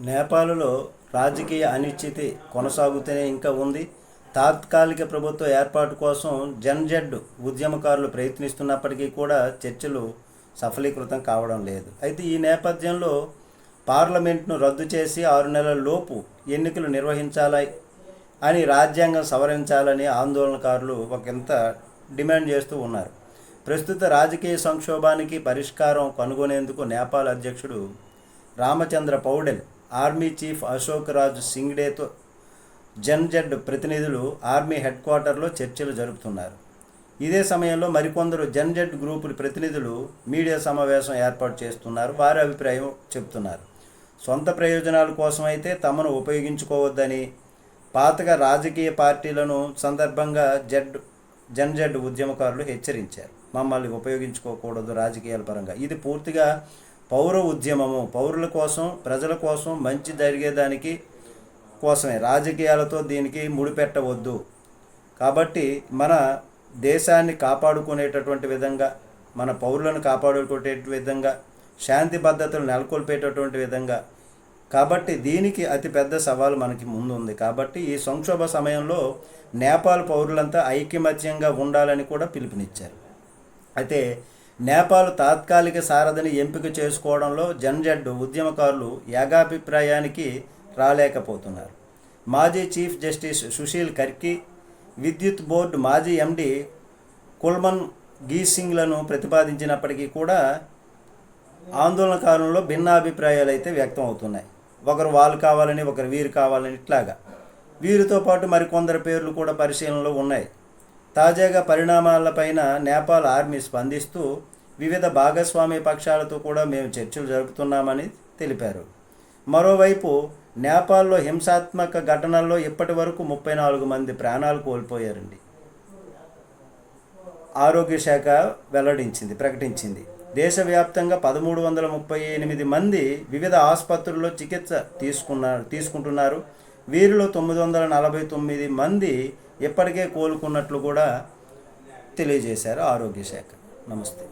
నేపాల్లో రాజకీయ అనిశ్చితి కొనసాగుతూనే ఇంకా ఉంది. తాత్కాలిక ప్రభుత్వ ఏర్పాటు కోసం జన్జెడ్ ఉద్యమకారులు ప్రయత్నిస్తున్నప్పటికీ కూడా చర్చలు సఫలీకృతం కావడం లేదు. అయితే ఈ నేపథ్యంలో పార్లమెంట్ను రద్దు చేసి ఆరు నెలల లోపు ఎన్నికలు నిర్వహించాలి అని రాజ్యాంగం సవరించాలని ఆందోళనకారులు ఒకంత డిమాండ్ చేస్తూ ఉన్నారు. ప్రస్తుత రాజకీయ సంక్షోభానికి పరిష్కారం కనుగొనేందుకు నేపాల్ అధ్యక్షుడు రామచంద్ర పౌడెల్ ఆర్మీ చీఫ్ అశోక్ రాజ్ సింగ్డేతో జన్జెడ్ ప్రతినిధులు ఆర్మీ హెడ్ క్వార్టర్లో చర్చలు జరుపుతున్నారు. ఇదే సమయంలో మరికొందరు జన్జెడ్ గ్రూపుల ప్రతినిధులు మీడియా సమావేశం ఏర్పాటు చేస్తున్నారు. వారి అభిప్రాయం చెప్తున్నారు. సొంత ప్రయోజనాల కోసం అయితే తమను ఉపయోగించుకోవద్దని పాతగా రాజకీయ పార్టీలను సందర్భంగా జడ్ జన్జెడ్ ఉద్యమకారులు హెచ్చరించారు. మమ్మల్ని ఉపయోగించుకోకూడదు రాజకీయాల పరంగా. ఇది పూర్తిగా పౌర ఉద్యమము పౌరుల కోసం ప్రజల కోసం మంచి జరిగేదానికి కోసమే. రాజకీయాలతో దీనికి ముడిపెట్టవద్దు. కాబట్టి మన దేశాన్ని కాపాడుకునేటటువంటి విధంగా మన పౌరులను కాపాడుకునే విధంగా శాంతి భద్రతలు నెలకొల్పేటటువంటి విధంగా కాబట్టి దీనికి అతిపెద్ద సవాలు మనకి ముందు ఉంది కాబట్టి ఈ సంక్షోభ సమయంలో నేపాల్ పౌరులంతా ఐకమత్యంగా ఉండాలని కూడా పిలుపునిచ్చారు. అయితే నేపాల్ తాత్కాలిక సారథిని ఎంపిక చేసుకోవడంలో జన్జెడ్ ఉద్యమకారులు ఏకాభిప్రాయానికి రాలేకపోతున్నారు. మాజీ చీఫ్ జస్టిస్ సుశీల్ కర్కి విద్యుత్ బోర్డు మాజీ ఎండి కుల్మన్ గీసింగ్లను ప్రతిపాదించినప్పటికీ కూడా ఆందోళనకారులలో భిన్నాభిప్రాయాలు అయితే వ్యక్తం అవుతున్నాయి. ఒకరు వాళ్ళు కావాలని ఒకరు వీరు కావాలని ఇట్లాగా. వీరితో పాటు మరికొందరు పేర్లు కూడా పరిశీలనలో ఉన్నాయి. తాజాగా పరిణామాలపైన నేపాల్ ఆర్మీ స్పందిస్తూ వివిధ భాగస్వామ్య పక్షాలతో కూడా మేము చర్చలు జరుపుతున్నామని తెలిపారు. మరోవైపు నేపాల్లో హింసాత్మక ఘటనల్లో ఇప్పటి వరకు ముప్పై నాలుగు మంది ప్రాణాలు కోల్పోయారండి. ఆరోగ్య శాఖ వెల్లడించింది ప్రకటించింది. దేశవ్యాప్తంగా పదమూడు వందల ముప్పై ఎనిమిది మంది వివిధ ఆసుపత్రుల్లో చికిత్స తీసుకున్నారు తీసుకుంటున్నారు. వీరిలో తొమ్మిది వందల నలభై తొమ్మిది మంది ఇప్పటికే కోలుకున్నట్లు కూడా తెలియజేశారు ఆరోగ్య శాఖ. నమస్తే.